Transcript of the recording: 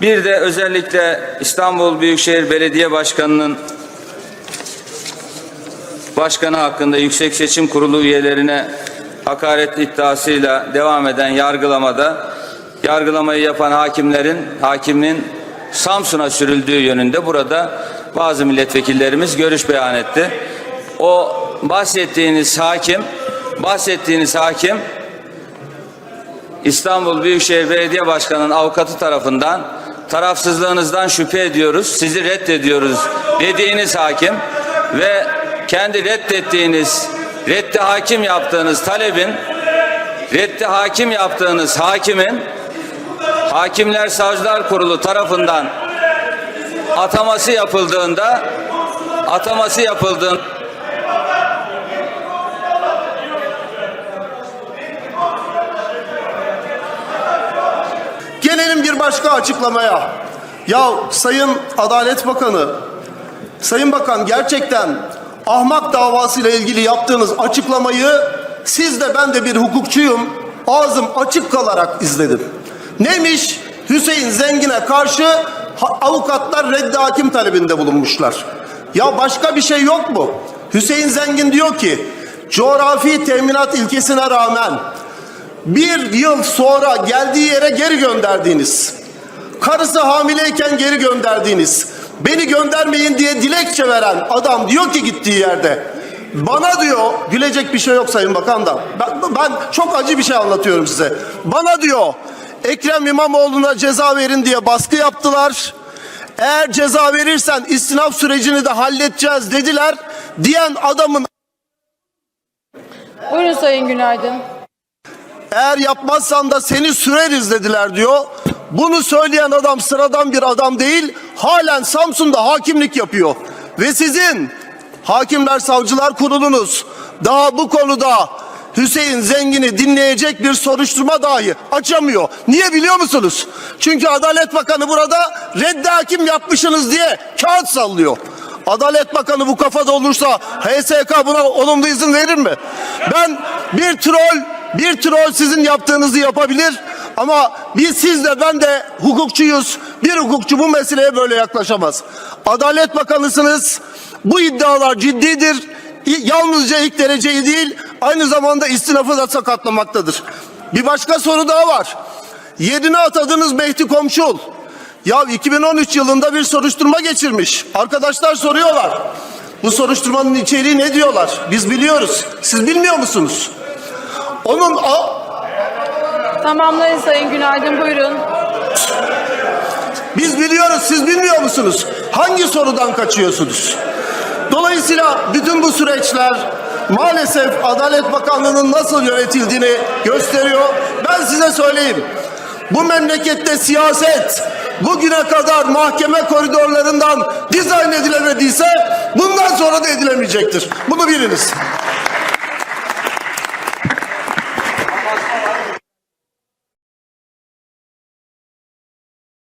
Bir de özellikle İstanbul Büyükşehir Belediye Başkanı'nın başkanı hakkında Yüksek Seçim Kurulu üyelerine hakaret iddiasıyla devam eden yargılamada yargılamayı yapan hakimlerin hakimin Samsun'a sürüldüğü yönünde burada bazı milletvekillerimiz görüş beyan etti. O bahsettiğiniz hakim bahsettiğiniz hakim İstanbul Büyükşehir Belediye Başkanı'nın avukatı tarafından tarafsızlığınızdan şüphe ediyoruz, sizi reddediyoruz dediğiniz hakim ve kendi reddettiğiniz, reddi hakim yaptığınız talebin, reddi hakim yaptığınız hakimin Hakimler Savcılar Kurulu tarafından ataması yapıldığında ataması yapıldığında Gelelim bir başka açıklamaya. Ya Sayın Adalet Bakanı, Sayın Bakan gerçekten ahmak davasıyla ilgili yaptığınız açıklamayı siz de ben de bir hukukçuyum. Ağzım açık kalarak izledim. Neymiş? Hüseyin Zengin'e karşı avukatlar reddi hakim talebinde bulunmuşlar. Ya başka bir şey yok mu? Hüseyin Zengin diyor ki coğrafi teminat ilkesine rağmen bir yıl sonra geldiği yere geri gönderdiğiniz, karısı hamileyken geri gönderdiğiniz, beni göndermeyin diye dilekçe veren adam diyor ki gittiği yerde, bana diyor, gülecek bir şey yok Sayın Bakan da, ben, ben çok acı bir şey anlatıyorum size. Bana diyor, Ekrem İmamoğlu'na ceza verin diye baskı yaptılar. Eğer ceza verirsen istinaf sürecini de halledeceğiz dediler. Diyen adamın Buyurun Sayın Günaydın. Eğer yapmazsan da seni süreriz dediler diyor. Bunu söyleyen adam sıradan bir adam değil. Halen Samsun'da hakimlik yapıyor. Ve sizin Hakimler Savcılar Kurulunuz daha bu konuda Hüseyin Zengin'i dinleyecek bir soruşturma dahi açamıyor. Niye biliyor musunuz? Çünkü Adalet Bakanı burada reddi hakim yapmışsınız diye kağıt sallıyor. Adalet Bakanı bu kafada olursa HSK buna olumlu izin verir mi? Ben bir troll bir troll sizin yaptığınızı yapabilir ama biz siz de ben de hukukçuyuz. Bir hukukçu bu meseleye böyle yaklaşamaz. Adalet Bakanısınız. Bu iddialar ciddidir. Yalnızca ilk dereceyi değil aynı zamanda istinafı da sakatlamaktadır. Bir başka soru daha var. Yerine atadığınız Mehdi Komşul. Ya 2013 yılında bir soruşturma geçirmiş. Arkadaşlar soruyorlar. Bu soruşturmanın içeriği ne diyorlar? Biz biliyoruz. Siz bilmiyor musunuz? Onun a- Tamamlayın Sayın Günaydın buyurun. biz biliyoruz. Siz bilmiyor musunuz? Hangi sorudan kaçıyorsunuz? Dolayısıyla bütün bu süreçler maalesef Adalet Bakanlığı'nın nasıl yönetildiğini gösteriyor. Ben size söyleyeyim. Bu memlekette siyaset bugüne kadar mahkeme koridorlarından dizayn edilemediyse bundan sonra da edilemeyecektir. Bunu biliniz. Thank you.